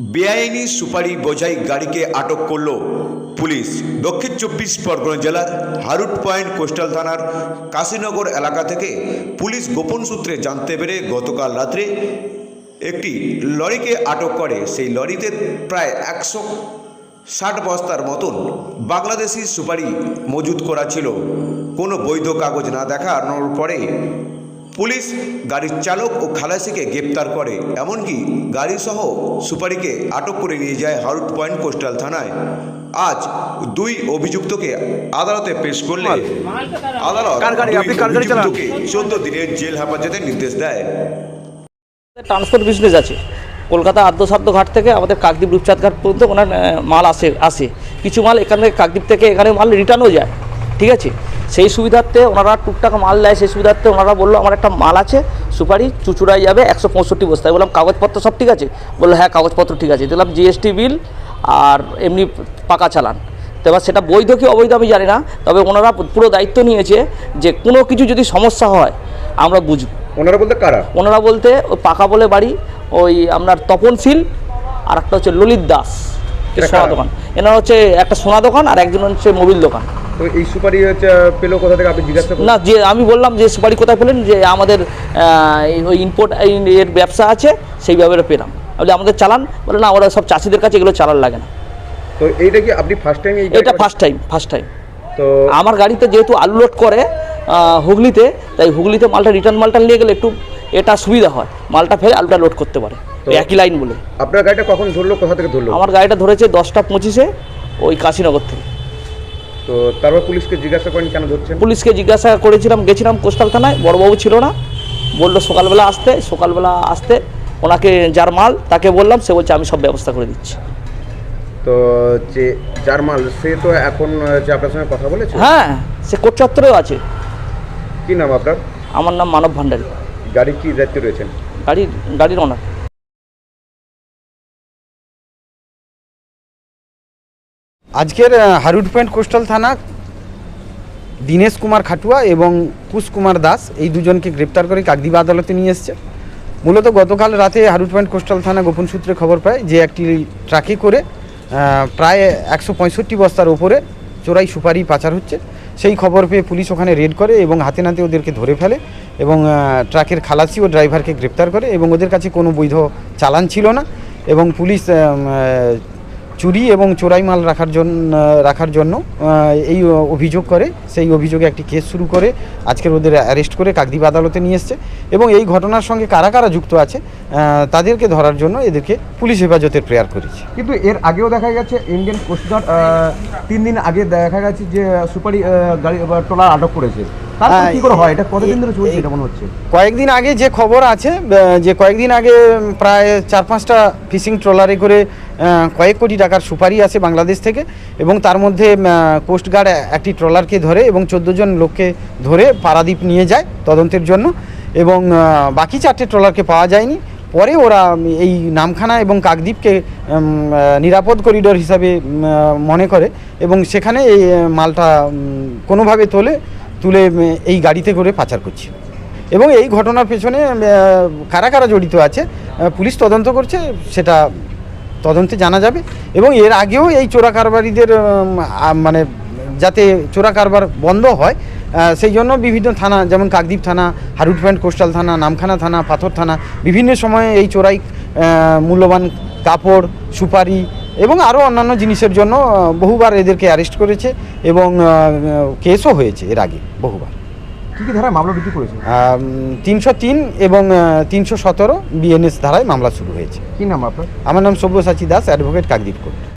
বেআইনি সুপারি বোঝাই গাড়িকে আটক করল পুলিশ। দক্ষিণ চব্বিশ পরগনা জেলার হারুট পয়েন্ট কোস্টাল থানার কাশীনগর এলাকা থেকে পুলিশ গোপন সূত্রে জানতে পেরে গতকাল রাত্রে একটি লরিকে আটক করে। সেই লরিতে প্রায় একশো ষাট বস্তার মতন বাংলাদেশি সুপারি মজুত করা ছিল। কোনো বৈধ কাগজ না দেখানোর পরে পুলিশ গাড়ির চালক ও খালাসিকে গ্রেপ্তার করে। এমনকি গাড়িসহ সুপারিকে আটক করে নিয়ে যায় হারুট পয়েন্ট কোস্টাল থানায়। আজ দুই অভিযুক্তকে আদালতে পেশ করলে আদালত? অভিযুক্তকে চোদ্দ দিনের জেল হেফাজতের নির্দেশ দেয়। ট্রান্সপোর্ট বিজনেস আছে। কলকাতা আদ্যশাব্দ ঘাট থেকে আমাদের কাকদ্বীপ রূপচাঁদ ঘাট পর্যন্ত ওনার মাল আসে আসে। কিছু মাল এখান থেকে কাকদ্বীপ থেকে এখানে মাল রিটার্নও যায়। ঠিক আছে? সেই সুবিধার্থে ওনারা টুকটাক মাল দেয় সেই সুবিধার্থে ওনারা বলল আমার একটা মাল আছে সুপারি চুচুড়ায় যাবে একশো পঁয়ষট্টি বস্তায় বললাম কাগজপত্র সব ঠিক আছে? বলল হ্যাঁ কাগজপত্র ঠিক আছে। দিলাম জিএসটি বিল আর এমনি পাকা চালান। তো এবার সেটা বৈধ কি অবৈধ আমি জানি না তবে ওনারা পুরো দায়িত্ব নিয়েছে যে কোনো কিছু যদি সমস্যা হয় আমরা বুঝব। ওনারা বলতে কারা? ওনারা বলতে ওই পাকা বলে বাড়ি ওই আপনার তপনশীল আর একটা হচ্ছে ললিত দাস সোনা দোকান। এনারা হচ্ছে একটা সোনা দোকান আর একজন হচ্ছে মোবিল দোকান। তো এই সুপারি হচ্ছে পেল কোথা থেকে? আপনি জিজ্ঞাসা না যে আমি বললাম যে সুপারি কোথায় পেলেন? যে আমাদের এই ওই ইম্পোর্ট এর ব্যবসা আছে সেইভাবে পেলাম। বলে আমাদের চালান বলে না ওরা সব চাষিদের কাছে এগুলো চালান লাগে না। তো এইটা কি আপনি ফার্স্ট টাইম এটা ফার্স্ট টাইম ফার্স্ট টাইম তো আমার গাড়িতে যেহেতু আলু লোড করে হুগলিতে তাই হুগলিতে মালটা রিটার্ন মালটা নিয়ে গেলে একটু এটা সুবিধা হয়। মালটা ফেলে আলুটা লোড করতে পারে। একই লাইন বলে। আপনার গাড়িটা কখন ধরলো কোথা থেকে ধরলো? আমার গাড়িটা ধরেছে দশটা পঁচিশে ওই কাশীনগর থেকে। তো তারপর পুলিশকে জিজ্ঞাসা করেন কেন ধরছেন? পুলিশকে জিজ্ঞাসা করেছিলাম গেছিলাম কোস্টাল থানায় বড়বাবু ছিল না। বলল সকালবেলা আসতে সকালবেলা আসতে ওনাকে যার মাল তাকে বললাম সে বলছে আমি সব ব্যবস্থা করে দিচ্ছি। তো যে যার মাল সে তো এখন যে আপনার সঙ্গে কথা বলেছে? হ্যাঁ সে কোট চত্বরেও আছে। কি নাম আপনার? আমার নাম মানব ভান্ডারী। গাড়ি কি দায়িত্বে রয়েছেন? গাড়ির গাড়ির ওনার আজকের হারুট পয়েন্ট কোস্টাল থানা, দীনেশ কুমার খাটুয়া এবং কুশ কুমার দাস এই দুজনকে গ্রেপ্তার করে কাকদ্বীপ আদালতে নিয়ে এসছে। মূলত গতকাল রাতে হারুট পয়েন্ট কোস্টাল থানা গোপন সূত্রে খবর পায় যে একটি ট্রাকে করে প্রায় একশো পঁয়ষট্টি বস্তার ওপরে চোরাই সুপারি পাচার হচ্ছে। সেই খবর পেয়ে পুলিশ ওখানে রেড করে এবং হাতে নাতে ওদেরকে ধরে ফেলে এবং ট্রাকের খালাসি ও ড্রাইভারকে গ্রেপ্তার করে এবং ওদের কাছে কোনো বৈধ চালান ছিল না এবং পুলিশ চুরি এবং চোরাই মাল রাখার জন্য রাখার জন্য এই অভিযোগ করে। সেই অভিযোগে একটি কেস শুরু করে আজকের ওদের অ্যারেস্ট করে কাকদ্বীপ আদালতে নিয়ে এসছে। এবং এই ঘটনার সঙ্গে কারা কারা যুক্ত আছে তাদেরকে ধরার জন্য এদেরকে পুলিশ হেফাজতের প্রেয়ার করেছে। কিন্তু এর আগেও দেখা গেছে ইন্ডিয়ান কোস্টগার্ড তিন দিন আগে দেখা গেছে যে সুপারি গাড়ি ট্রলার আটক করেছে। হ্যাঁ, হয় মনে কয়েকদিন আগে যে খবর আছে যে কয়েকদিন আগে প্রায় চার পাঁচটা ফিশিং ট্রলারে করে কয়েক কোটি টাকার সুপারি আসে বাংলাদেশ থেকে এবং তার মধ্যে কোস্টগার্ড একটি ট্রলারকে ধরে এবং চোদ্দ জন লোককে ধরে পারাদ্বীপ নিয়ে যায় তদন্তের জন্য এবং বাকি চারটে ট্রলারকে পাওয়া যায়নি। পরে ওরা এই নামখানা এবং কাকদ্বীপকে নিরাপদ করিডোর হিসাবে মনে করে এবং সেখানে এই মালটা কোনোভাবে তোলে, তুলে এই গাড়িতে করে পাচার করছে। এবং এই ঘটনার পেছনে কারা কারা জড়িত আছে পুলিশ তদন্ত করছে, সেটা তদন্তে জানা যাবে এবং এর আগেও এই চোরা কারবারিদের মানে যাতে চোরা কারবার বন্ধ হয় সেই জন্য বিভিন্ন থানা, যেমন কাকদ্বীপ থানা, হারুট প্যান্ট কোস্টাল থানা, নামখানা থানা, পাথর থানা, বিভিন্ন সময়ে এই চোরাই মূল্যবান কাপড়, সুপারি এবং আরও অন্যান্য জিনিসের জন্য বহুবার এদেরকে অ্যারেস্ট করেছে এবং কেসও হয়েছে এর আগে বহুবার। কি কি ধারায় মামলা রুজু করেছে? তিনশো তিন এবং তিনশো সতেরো বিএনএস ধারায় মামলা শুরু হয়েছে। কি নাম আপনার? আমার নাম সব্যসাচী দাস অ্যাডভোকেট কাকদ্বীপ কোর্ট।